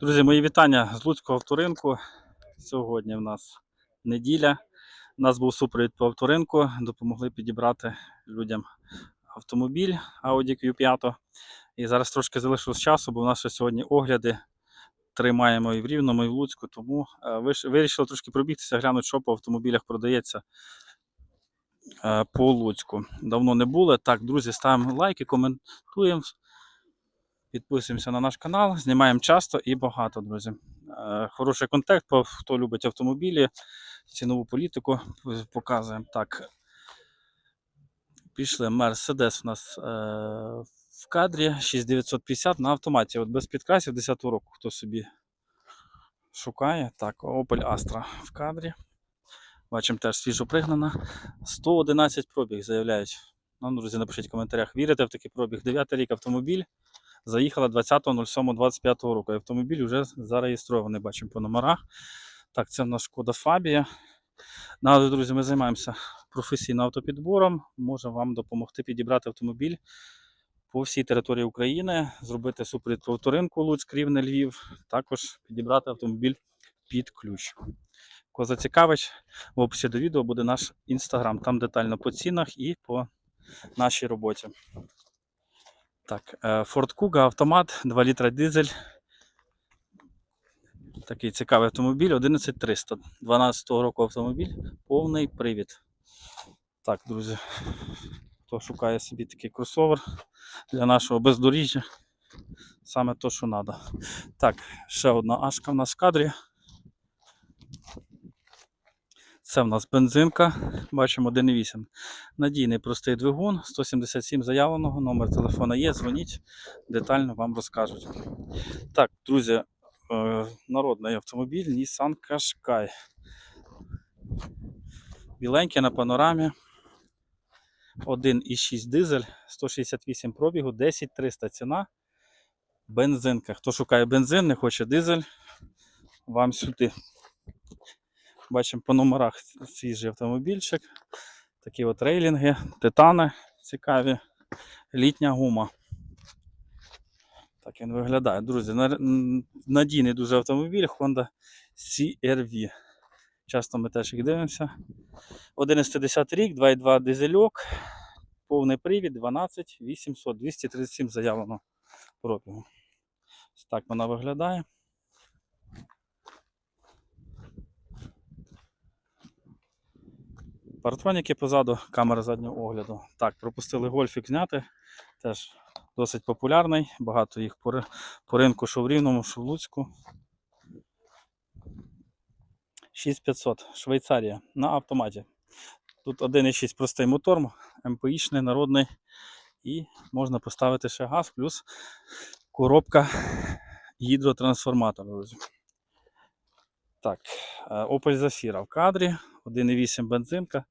Друзі, мої вітання з Луцького авторинку. Сьогодні в нас неділя. У нас був супровід по авторинку. Допомогли підібрати людям автомобіль Audi Q5. І зараз трошки залишилось часу, бо у нас ще сьогодні огляди. Три маємо і в Рівному, і в Луцьку. Тому е, вирішили трошки пробігтися, глянути, що по автомобілях продається е, по Луцьку. Давно не було. Так, друзі, ставимо лайки, коментуємо. Підписуємося на наш канал, знімаємо часто і багато, друзі. Е, Хороший контекст, по- хто любить автомобілі, цінову політику показуємо. Так. Пішли. Мерседес у нас е, в кадрі 6950 на автоматі. От без підкрасів 10 року, хто собі шукає. Так, Opel Astra в кадрі. Бачимо теж свіжо пригнана. 111 пробіг заявляють. Ну, друзі, напишіть в коментарях, вірите в такий пробіг. 9 рік автомобіль. Заїхала 20.07.25 року. Автомобіль вже зареєстрований, бачимо по номерах. Так, це в нас шкода Фабія. Нагадую, друзі, ми займаємося професійним автопідбором. Можемо вам допомогти підібрати автомобіль по всій території України, зробити супровід по авторинку Луцьк, Рівне, Львів. Також підібрати автомобіль під ключ. Кого зацікавить, в описі до відео буде наш інстаграм. Там детально по цінах і по нашій роботі. Так, е, Ford Kuga, автомат, 2 літра дизель. Такий цікавий автомобіль, 11300. 12 року автомобіль, повний привід. Так, друзі, хто шукає собі такий кросовер для нашого бездоріжжя, саме то, що треба. Так, ще одна ашка в нас в кадрі. Це в нас бензинка, бачимо 1,8. Надійний простий двигун, 177 заявленого, номер телефона є, дзвоніть, детально вам розкажуть. Так, друзі, е, народний автомобіль Nissan Qashqai. Біленький на панорамі. 1,6 дизель, 168 пробігу, 10300 ціна. Бензинка. Хто шукає бензин, не хоче дизель, вам сюди. Бачимо по номерах свіжий автомобільчик. Такі от рейлінги, титани цікаві. Літня гума. Так він виглядає. Друзі, надійний дуже автомобіль Honda CR-V. Часто ми теж їх дивимося. 11 рік, 2,2 дизельок, повний привід, 12 800, 237 заявлено пробігу. Ось Так вона виглядає. Паратроніки позаду, камера заднього огляду. Так, пропустили гольфік зняти. Теж досить популярний. Багато їх по, по ринку, що в Рівному, що в Луцьку. 6500, Швейцарія на автоматі. Тут 1,6 простий мотор, МПІшний, народний. І можна поставити ще газ, плюс коробка гідротрансформатор. друзі. Так, е, Opel Zafira в кадрі, 1,8 бензинка.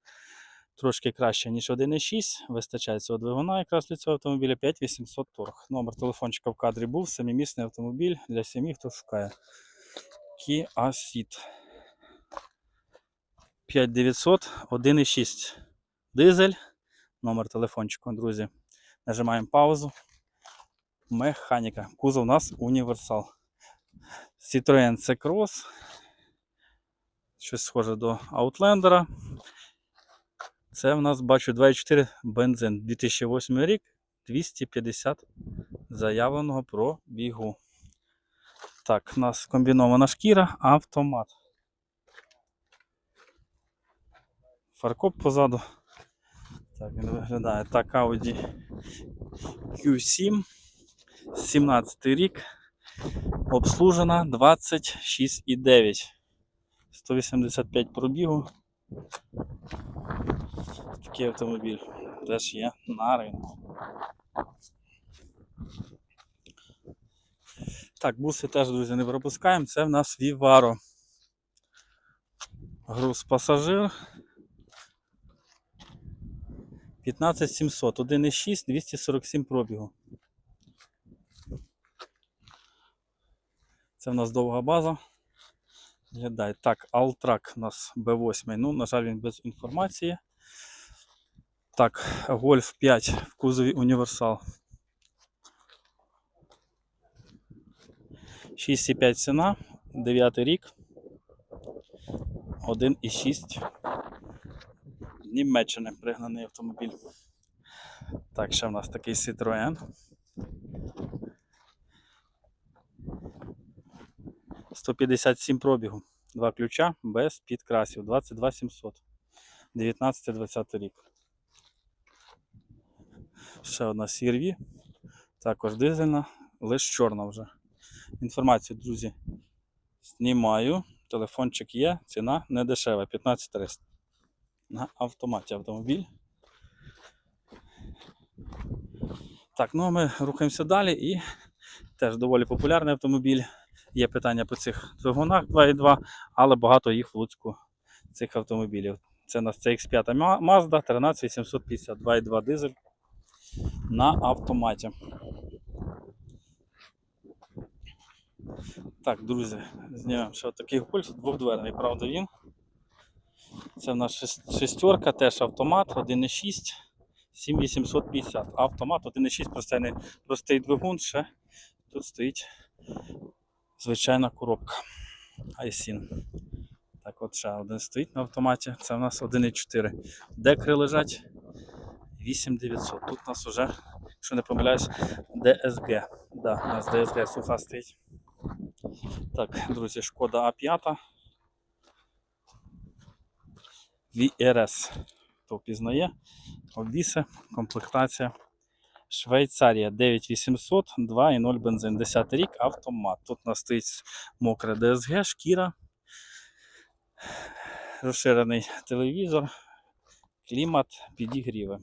Трошки краще, ніж 1,6. Вистачає цього двигуна якраз для цього автомобіля 5800 торг. Номер телефончика в кадрі був. Семимісний автомобіль для сім'ї, хто шукає. Kia Ceed. 5900, 1,6 дизель. Номер телефончику, друзі. Нажимаємо паузу. Механіка. Кузов у нас універсал. Citroen C-Cross. Щось схоже до Outlander. Це в нас бачу 2,4 бензин. 2008 рік, 250 заявленого пробігу. Так, у нас комбінована шкіра, автомат. Фаркоп позаду. Так, він виглядає. Так, Audi Q7. 17 рік. Обслужена 26,9. 185 пробігу. Такий автомобіль теж є на ринку. Так, буси теж, друзі, не пропускаємо. Це в нас Vivaro. Груз пасажир. 15700, 1,6, 247 пробігу. Це в нас довга база. Глядає. Так, Altrac у нас B8. Ну, на жаль, він без інформації. Так, Golf 5 в кузові універсал. 6,5 ціна, 9 рік. 1,6. Німеччини пригнаний автомобіль. Так, ще в нас такий Citroën. 157 пробігу. Два ключа без підкрасів. 22 700. 19-20 рік. Ще одна CRV. Також дизельна, лише чорна вже. Інформацію, друзі, знімаю. Телефончик є, ціна не дешева, 15 300. На автоматі автомобіль. Так, ну а ми рухаємося далі і теж доволі популярний автомобіль. Є питання по цих двигунах 2.2, але багато їх в Луцьку цих автомобілів. Це у нас CX5 Mazda 13850 2.2 дизель на автоматі. Так, друзі, знімемо ще такий гольф двохдверний, правда він. Це в нас шес- шестерка, теж автомат 1.6, 7850. Автомат 1.6, простий, простий двигун, ще тут стоїть звичайна коробка. Айсін. Так, от ще один стоїть на автоматі. Це в нас 1.4. Декри лежать 8900. Тут у нас вже, якщо не помиляюсь, DSG. Да, у нас DSG суха стоїть. Так, друзі, шкода А5. VRS. Хто впізнає? Обвіси, комплектація. Швейцарія 9800, 2,0 бензин. 10 рік, автомат. Тут у нас стоїть мокре DSG, шкіра, розширений телевізор, клімат, підігріви.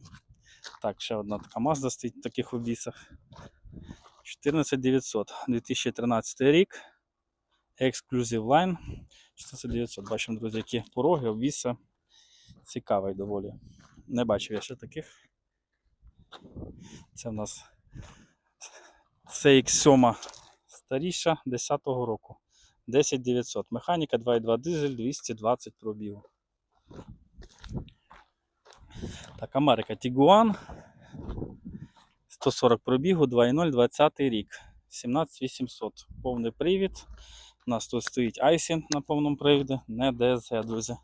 Так, ще одна така Mazda стоїть в таких обвісах. 14900, 2013 рік. Exclusive Line 14900. Бачимо, друзі, які пороги, обвіси. Цікавий доволі. Не бачив я ще таких. Це в нас CX7 старіша 10-го року. 10900. Механіка 2.2 дизель 220 пробігу. Так, Америка Tiguan 140 пробігу, 2.0, 20 рік. 17800. Повний привід. У нас тут стоїть Айсін на повному привіді, не DSG, друзі.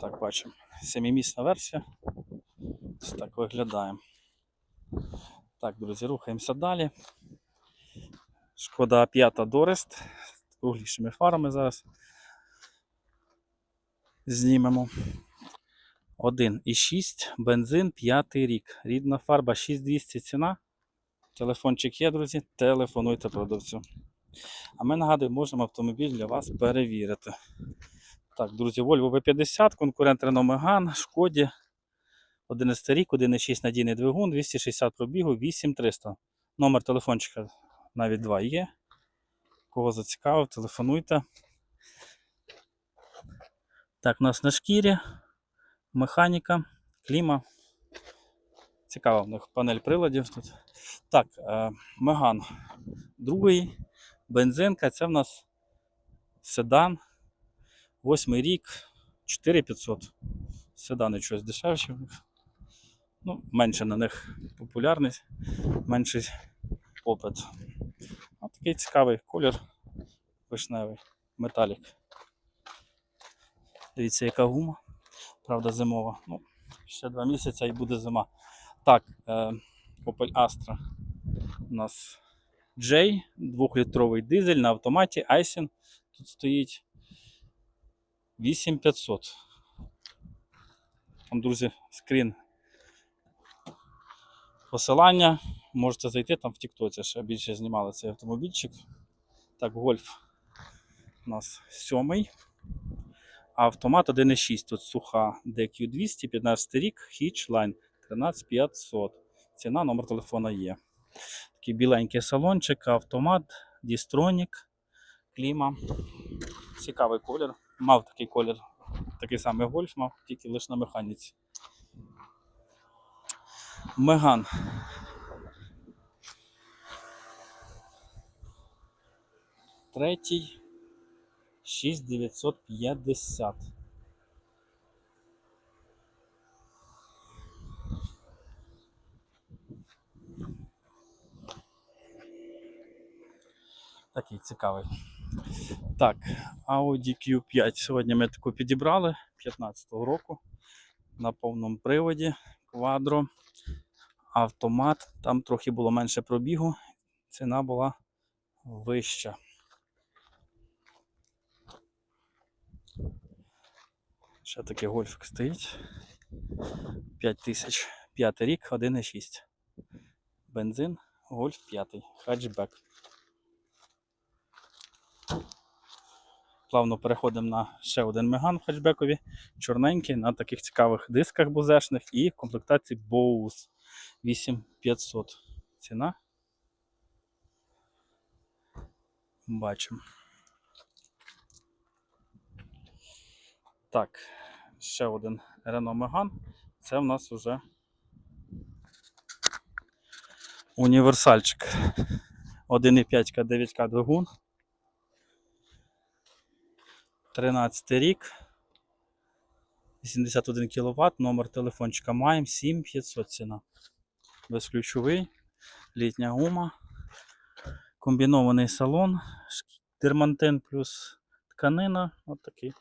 Так, бачимо. Семимісна версія. Ось так виглядає. Так, друзі, рухаємося далі. Шкода 5 Дорест. З круглішими фарами зараз. Знімемо. 1,6, бензин, 5 рік. Рідна фарба 6200 ціна. Телефончик є, друзі. Телефонуйте продавцю. А ми нагадую, можемо автомобіль для вас перевірити. Так, друзі, Volvo V50, конкурент Renault Megane, Шкоді. 11 рік, 1,6 надійний двигун, 260 пробігу, 8300. Номер телефончика навіть два є. Кого зацікавив, телефонуйте. Так, у нас на шкірі, механіка, кліма. Цікава в них панель приладів тут. Так, Меган. Другий. Бензинка. Це в нас седан. Восьмий рік. 4500. Седани щось них. Ну, менше на них популярність, менший попит. А такий цікавий колір вишневий, металік. Дивіться, яка гума. Правда, зимова. Ну, ще два місяці і буде зима. Так, е, Opel Astra. У нас J, 2-літровий дизель на автоматі, Айсін. Тут стоїть 8500. Там, друзі, скрін. Посилання. Можете зайти там в Тіктоці, ще більше знімали цей автомобільчик. Так, гольф у нас сьомий. Автомат 1.6. Тут суха DQ200, 15 рік, Hitchline 13500. Ціна, номер телефона є. Такий біленький салончик, автомат, Дістронік, кліма. Цікавий колір. Мав такий колір, такий самий гольф мав, тільки лише на механіці. Меган. Третій. 6950. Такий цікавий. Так, Audi Q5. Сьогодні ми таку підібрали 15-го року на повному приводі. Квадро, автомат. Там трохи було менше пробігу. Ціна була вища. Ще такий гольфик стоїть. 5 тисяч. П'ятий рік, 1,6. Бензин, гольф 5, хетчбек. Плавно переходимо на ще один меган в хетчбекові. Чорненький на таких цікавих дисках бузешних і в комплектації Bose 8500. Ціна. Бачимо. Так, ще один Renault Megane. Це в нас вже універсальчик. 1,5 9К двигун. 13 рік. 81 кВт, номер телефончика маємо 7500 ціна. Безключовий, літня гума, комбінований салон, дермантин плюс тканина. От такий.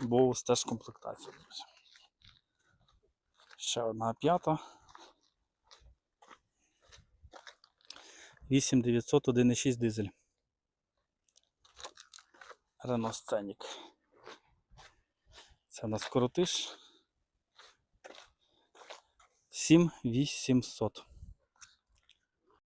Боус теж комплектація. Ще одна п'ята. 8900 1,6 дизель. Renault Scenic. Це у нас коротиш. 7800.